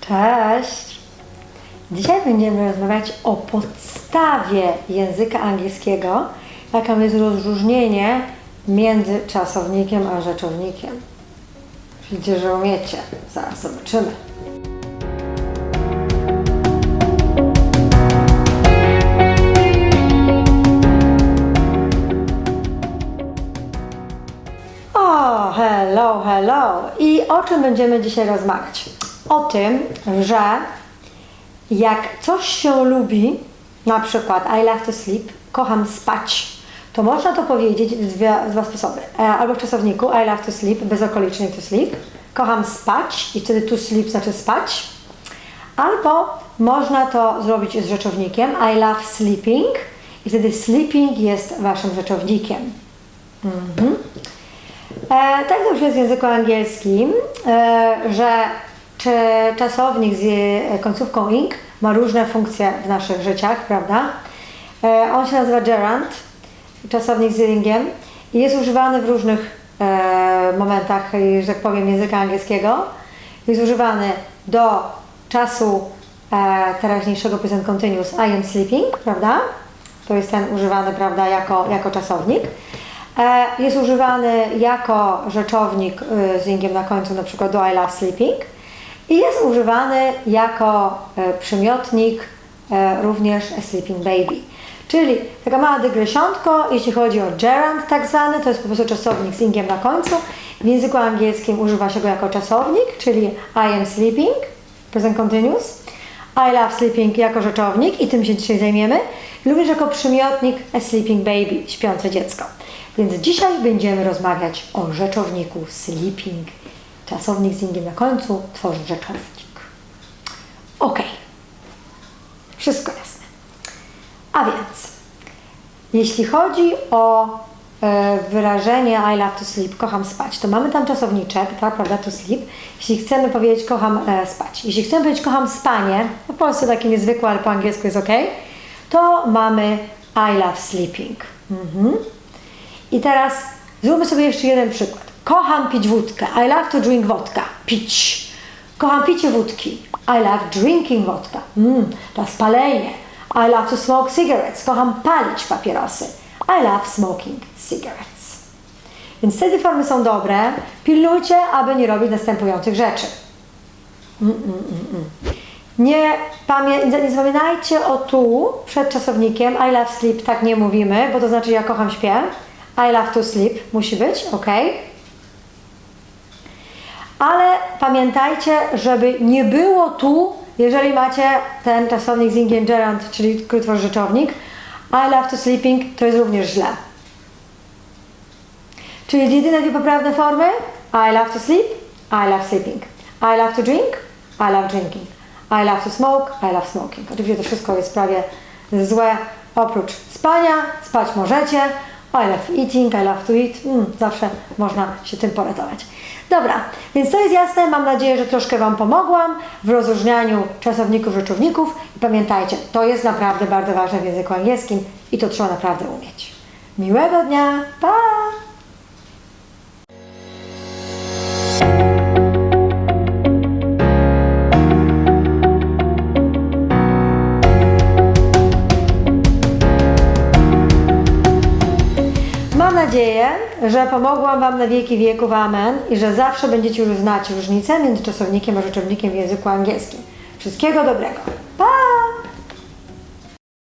Cześć! Dzisiaj będziemy rozmawiać o podstawie języka angielskiego, jaką jest rozróżnienie między czasownikiem a rzeczownikiem. Widzę, że umiecie. Zaraz zobaczymy. Hello, hello. I o czym będziemy dzisiaj rozmawiać? O tym, że jak coś się lubi, na przykład I love to sleep, kocham spać, to można to powiedzieć w w dwa sposoby. E, Albo w czasowniku I love to sleep, bezokoliczny to sleep, kocham spać i wtedy to sleep znaczy spać. Albo można to zrobić z rzeczownikiem I love sleeping i wtedy sleeping jest waszym rzeczownikiem. Mhm. E, tak to już jest w języku angielskim, e, że czy czasownik z e, końcówką ing ma różne funkcje w naszych życiach, prawda? E, on się nazywa gerund, czasownik z ingiem i jest używany w różnych e, momentach, że tak powiem, języka angielskiego. Jest używany do czasu teraźniejszego present continuous I am sleeping, prawda? To jest ten używany, prawda, jako, jako czasownik. Jest używany jako rzeczownik z ingiem na końcu, na przykład do I love sleeping. I jest używany jako e, przymiotnik e, również sleeping baby. Czyli taka mała dygresjonko, jeśli chodzi o gerund tak zwany, to jest po prostu czasownik z ingiem na końcu. W języku angielskim używa się go jako czasownik, czyli I am sleeping, present continuous. I love sleeping jako rzeczownik i tym się dzisiaj zajmiemy. Również jako przymiotnik a sleeping baby, śpiące dziecko. Więc dzisiaj będziemy rozmawiać o rzeczowniku sleeping. Czasownik z ingiem na końcu tworzy rzeczownik. Ok. Wszystko jasne. A więc, jeśli chodzi o e, wyrażenie I love to sleep, kocham spać, to mamy tam czasowniczek, tak, prawda, to sleep. Jeśli chcemy powiedzieć kocham e, spać, jeśli chcemy powiedzieć kocham spanie, po polsku takie niezwykłe, ale po angielsku jest ok, to mamy I love sleeping. Mhm. I teraz zróbmy sobie jeszcze jeden przykład. Kocham pić wódkę. I love to drink wodka. Pić. Kocham picie wódki. I love drinking wodka. Mm, to jest palenie. I love to smoke cigarettes. Kocham palić papierosy. I love smoking cigarettes. Więc te dwie formy są dobre. Pilnujcie, aby nie robić następujących rzeczy. Mm, mm, mm. Nie, pamię- nie zapominajcie o tu przed czasownikiem I love sleep, tak nie mówimy, bo to znaczy ja kocham śpię. I love to sleep musi być, ok? Ale pamiętajcie, żeby nie było tu, jeżeli macie ten czasownik z ingiem gerund, czyli krótko rzeczownik. I love to sleeping to jest również źle. Czyli jedyne dwie poprawne formy I love to sleep, I love sleeping. I love to drink, I love drinking. I love to smoke, I love smoking. Oczywiście to wszystko jest prawie złe, oprócz spania, spać możecie. I love eating, I love to eat. Mm, zawsze można się tym poratować. Dobra, więc to jest jasne. Mam nadzieję, że troszkę Wam pomogłam w rozróżnianiu czasowników, rzeczowników. I pamiętajcie, to jest naprawdę bardzo ważne w języku angielskim i to trzeba naprawdę umieć. Miłego dnia, pa! Nadzieję, że pomogłam Wam na wieki wieków, amen, i że zawsze będziecie już znać różnicę między czasownikiem a rzeczownikiem w języku angielskim. Wszystkiego dobrego!